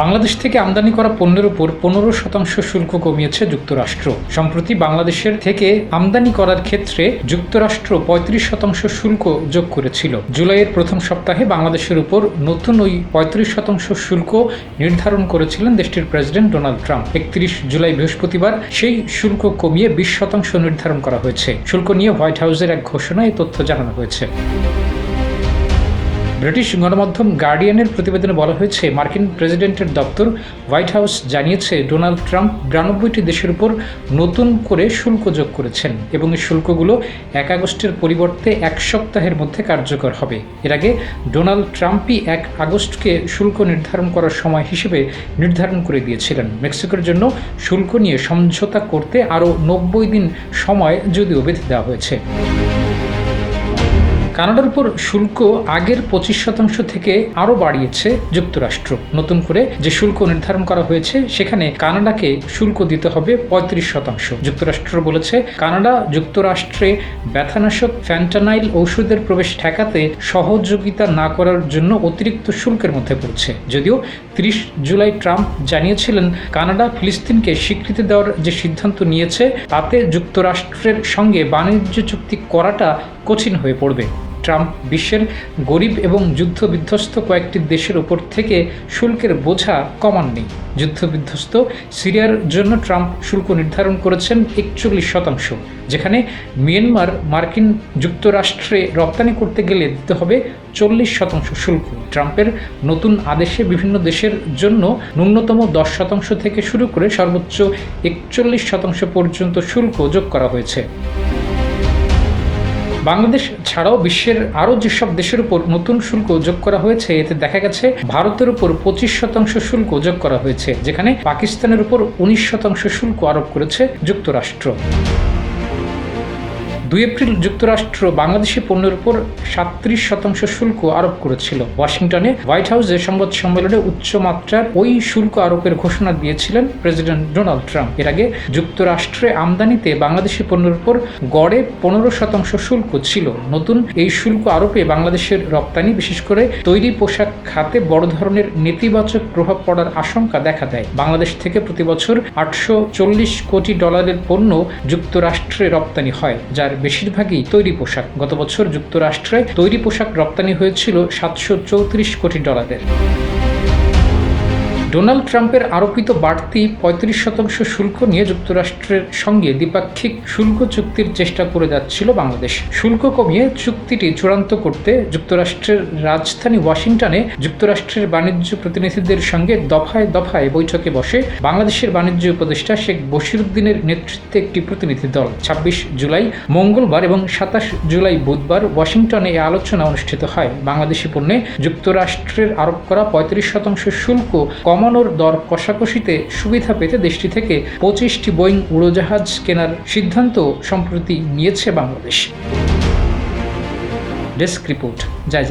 বাংলাদেশ থেকে আমদানি করা পণ্যের উপর পনেরো শতাংশ শুল্ক কমিয়েছে যুক্তরাষ্ট্র। সম্প্রতি বাংলাদেশের থেকে আমদানি করার ক্ষেত্রে যুক্তরাষ্ট্র পঁয়ত্রিশ শতাংশ শুল্ক যোগ করেছিল। জুলাইয়ের প্রথম সপ্তাহে বাংলাদেশের উপর নতুন ওই পঁয়ত্রিশ শতাংশ শুল্ক নির্ধারণ করেছিলেন দেশটির প্রেসিডেন্ট ডোনাল্ড ট্রাম্প। একত্রিশ জুলাই বৃহস্পতিবার সেই শুল্ক কমিয়ে বিশ শতাংশ নির্ধারণ করা হয়েছে। শুল্ক নিয়ে হোয়াইট হাউসের এক ঘোষণায় তথ্য জানানো হয়েছে। ব্রিটিশ গণমাধ্যম গার্ডিয়ানের প্রতিবেদনে বলা হয়েছে, মার্কিন প্রেসিডেন্টের দপ্তর হোয়াইট হাউস জানিয়েছে, ডোনাল্ড ট্রাম্প বিরানব্বইটি দেশের উপর নতুন করে শুল্ক যোগ করেছেন এবং এই শুল্কগুলো এক আগস্টের পরিবর্তে এক সপ্তাহের মধ্যে কার্যকর হবে। এর আগে ডোনাল্ড ট্রাম্পই এক আগস্টকে শুল্ক নির্ধারণ করার সময় হিসেবে নির্ধারণ করে দিয়েছিলেন। মেক্সিকোর জন্য শুল্ক নিয়ে সমঝোতা করতে আরও নব্বই দিন সময় যদিও বেঁধে দেওয়া হয়েছে। কানাডার উপর শুল্ক আগের পঁচিশ শতাংশ থেকে আরও বাড়িয়েছে যুক্তরাষ্ট্র। নতুন করে যে শুল্ক নির্ধারণ করা হয়েছে, সেখানে কানাডাকে শুল্ক দিতে হবে পঁয়ত্রিশ শতাংশ। যুক্তরাষ্ট্র বলেছে, কানাডা যুক্তরাষ্ট্রে ব্যথানাশক ফ্যান্টানাইল ঔষধের প্রবেশ ঠেকাতে সহযোগিতা না করার জন্য অতিরিক্ত শুল্কের মধ্যে পড়ছে। যদিও ত্রিশ জুলাই ট্রাম্প জানিয়েছিলেন, কানাডা ফিলিস্তিনকে স্বীকৃতি দেওয়ার যে সিদ্ধান্ত নিয়েছে, তাতে যুক্তরাষ্ট্রের সঙ্গে বাণিজ্য চুক্তি করাটা কঠিন হয়ে পড়বে। ট্রাম্প বিশ্বের গরিব এবং যুদ্ধ বিধ্বস্ত কয়েকটি দেশের ওপর থেকে শুল্কের বোঝা কমাননি। যুদ্ধ বিধ্বস্ত সিরিয়ার জন্য ট্রাম্প শুল্ক নির্ধারণ করেছেন একচল্লিশ শতাংশ, যেখানে মিয়ানমার মার্কিন যুক্তরাষ্ট্রে রপ্তানি করতে গেলে দিতে হবে চল্লিশ শতাংশ শুল্ক। ট্রাম্পের নতুন আদেশে বিভিন্ন দেশের জন্য ন্যূনতম দশ শতাংশ থেকে শুরু করে সর্বোচ্চ একচল্লিশ শতাংশ পর্যন্ত শুল্ক যোগ করা হয়েছে। বাংলাদেশ ছাড়াও বিশ্বের আরও যেসব দেশের উপর নতুন শুল্ক যোগ করা হয়েছে, এতে দেখা গেছে ভারতের উপর পঁচিশ শতাংশ শুল্ক যোগ করা হয়েছে, যেখানে পাকিস্তানের উপর উনিশ শতাংশ শুল্ক আরোপ করেছে যুক্তরাষ্ট্র। দুই এপ্রিল যুক্তরাষ্ট্র বাংলাদেশি পণ্যের উপর সাত্রিশ শতাংশ শুল্ক আরোপ করেছিল। ওয়াশিংটনে হোয়াইট হাউসে সংবাদ সম্মেলনে উচ্চমাত্রার ওই শুল্ক আরোপের ঘোষণা দিয়েছিলেন প্রেসিডেন্ট ডোনাল্ড ট্রাম্প। এর আগে যুক্তরাষ্ট্রে আমদানিতে বাংলাদেশি পণ্যের উপর গড়ে পনেরো শতাংশ শুল্ক ছিল। নতুন এই শুল্ক আরোপে বাংলাদেশের রপ্তানি, বিশেষ করে তৈরি পোশাক খাতে বড় ধরনের নেতিবাচক প্রভাব পড়ার আশঙ্কা দেখা দেয়। বাংলাদেশ থেকে প্রতি বছর আটশো চল্লিশ কোটি ডলারের পণ্য যুক্তরাষ্ট্রে রপ্তানি হয়, যার বেশিরভাগই তৈরি পোশাক। গত বছর যুক্তরাষ্ট্রে তৈরি পোশাক রপ্তানি হয়েছিল সাতশো চৌত্রিশ কোটি ডলারের। ডোনাল্ড ট্রাম্পের আরোপিত বাড়তি পঁয়ত্রিশ শতাংশ শুল্ক নিয়ে যুক্তরাষ্ট্রের সঙ্গে দ্বিপাক্ষিক শুল্ক চুক্তির চেষ্টা করে যাচ্ছিল বাংলাদেশ। শুল্ক কমিয়ে চুক্তিটি চূড়ান্ত করতে যুক্তরাষ্ট্রের রাজধানী ওয়াশিংটনে যুক্তরাষ্ট্রের বাণিজ্য প্রতিনিধিদের সঙ্গে দফায় দফায় বৈঠকে বসে বাংলাদেশের বাণিজ্য উপদেষ্টা শেখ বশিরুদ্দিনের নেতৃত্বে একটি প্রতিনিধি দল। ছাব্বিশ জুলাই মঙ্গলবার এবং সাতাশ জুলাই বুধবার ওয়াশিংটনে এই আলোচনা অনুষ্ঠিত হয়। বাংলাদেশি পণ্যে যুক্তরাষ্ট্রের আরোপ করা পঁয়ত্রিশ শতাংশ শুল্ক কমানোর দর কষাকষিতে সুবিধা পেতে দেশটি থেকে পঁচিশটি বোয়িং উড়োজাহাজ কেনার সিদ্ধান্ত সম্প্রতি নিয়েছে বাংলাদেশ। ডেস্ক রিপোর্ট, জয়